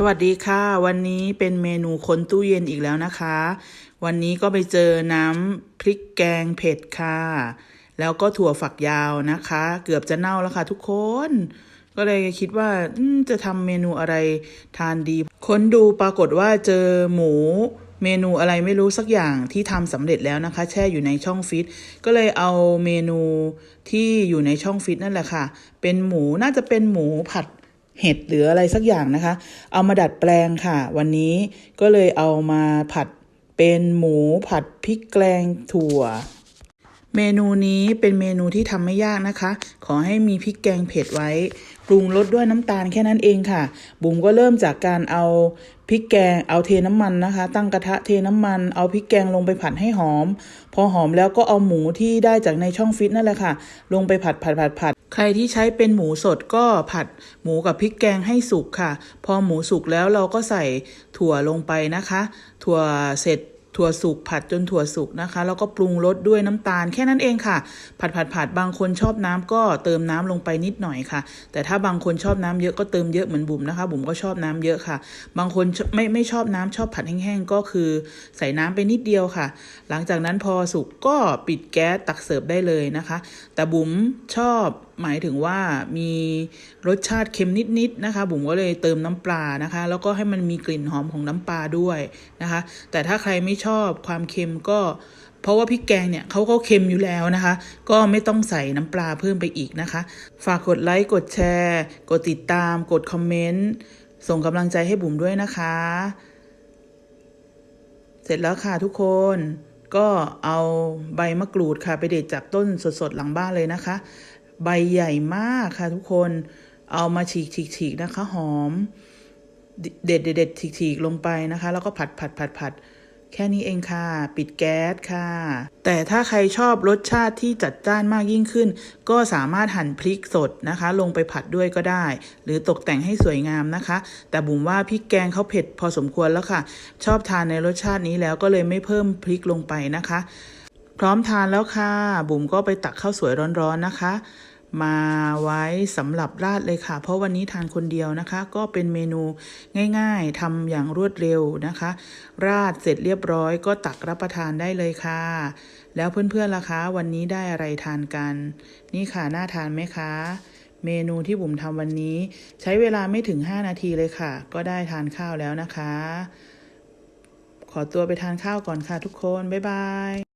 สวัสดีค่ะ วันนี้เป็นเมนูคนตู้เย็นอีกแล้วนะคะ วันนี้ก็ไปเจอน้ำพริกแกงเผ็ดค่ะ แล้วก็ถั่วฝักยาวนะคะ เกือบจะเน่าแล้วค่ะทุกคน ก็เลยคิดว่าจะทำเมนูอะไรทานดี ค้นดูปรากฏว่าเจอหมูเมนูอะไรไม่รู้สักอย่างที่ทำสำเร็จแล้วนะคะ แช่อยู่ในช่องฟิตก็เลยเอาเมนูที่อยู่ในช่องฟิตนั่นแหละค่ะ เป็นหมูน่าจะเป็นหมูผัด เห็ดหรืออะไรสักอย่างนะคะ เอามาดัดแปลงค่ะ วันนี้ก็เลยเอามาผัดเป็นหมูผัดพริกแกงถั่ว เมนูนี้เป็นเมนูที่ทำไม่ยากนะคะ ขอให้มีพริกแกงเผ็ดไว้ ปรุงรสด้วยน้ำตาลแค่นั้นเองค่ะ บุ๋มก็เริ่มจากการเอาพริกแกงเอาเทน้ำมันนะคะ ตั้งกระทะเทน้ำมัน เอาพริกแกงลงไปผัดให้หอม พอหอมแล้วก็เอาหมูที่ได้จากในช่องฟิตนั่นแหละค่ะ ลงไปผัดผัดผัดผัด รที่ใช้เป็นหมูสดก็ผัดหมูกับพริกแกงให้สุกค่ะ พอหมูสุกแล้วเราก็ใส่ถั่วลงไปนะคะ ถั่วเสร็จถั่วสุกผัดจนถั่วสุกนะคะ แล้วก็ปรุงรสด้วยน้ำตาลแค่นั้นเองค่ะ ผัดผัดผัดบางคนชอบน้ำก็เติมน้ำลงไปนิดหน่อยค่ะ แต่ถ้าบางคนชอบน้ำเยอะก็เติมเยอะเหมือนบุ๋มนะคะ บุ๋มก็ชอบน้ำเยอะค่ะ บางคนไม่ไม่ชอบน้ำชอบผัดแห้งๆก็คือใส่น้ำไปนิดเดียวค่ะ หลังจากนั้นพอสุกก็ปิดแก๊สตักเสิร์ฟได้เลยนะคะ แต่บุ๋มชอบ หมายถึงว่ามีรสชาติเค็มนิดๆนะคะ บุ๋มก็เลยเติมน้ำปลานะคะ แล้วก็ให้มันมีกลิ่นหอมของน้ำปลาด้วยนะคะ แต่ถ้าใครไม่ชอบความเค็มก็เพราะว่าพริกแกงเนี่ยเขาก็เค็มอยู่แล้วนะคะ ก็ไม่ต้องใส่น้ำปลาเพิ่มไปอีกนะคะ ฝากกดไลค์กดแชร์ กดติดตาม กดคอมเมนต์ส่งกำลังใจให้บุ๋มด้วยนะคะ เสร็จแล้วค่ะทุกคนก็เอาใบมะกรูดค่ะไปเด็ดจากต้นสดๆหลังบ้านเลยนะคะ ใบใหญ่มากค่ะทุกคนเอามาฉีกฉีกฉีกนะคะ หอม เด็ดเด็ดเด็ดฉีกฉีกลงไปนะคะ แล้วก็ผัดผัดผัดผัดแค่นี้เองค่ะ ปิดแก๊สค่ะ แต่ถ้าใครชอบรสชาติที่จัดจ้านมากยิ่งขึ้น ก็สามารถหั่นพริกสดนะคะ ลงไปผัดด้วยก็ได้ หรือตกแต่งให้สวยงามนะคะ แต่บุ๋มว่าพริกแกงเขาเผ็ดพอสมควรแล้วค่ะ ชอบทานในรสชาตินี้แล้วก็เลยไม่เพิ่มพริกลงไปนะคะ พร้อมทานแล้วค่ะ บุ๋มก็ไปตักข้าวสวยร้อนๆนะคะ มาไว้สำหรับราดเลยค่ะ เพราะวันนี้ทานคนเดียวนะคะ ก็เป็นเมนูง่ายๆทำอย่างรวดเร็วนะคะ ราดเสร็จเรียบร้อยก็ตักรับประทานได้เลยค่ะ แล้วเพื่อนๆล่ะคะ วันนี้ได้อะไรทานกัน นี่ค่ะน่าทานไหมคะเมนูที่บุ๋มทำวันนี้ ใช้เวลาไม่ถึง 5 นาทีเลยค่ะ ก็ได้ทานข้าวแล้วนะคะ ขอตัวไปทานข้าวก่อนค่ะทุกคน บ๊ายบาย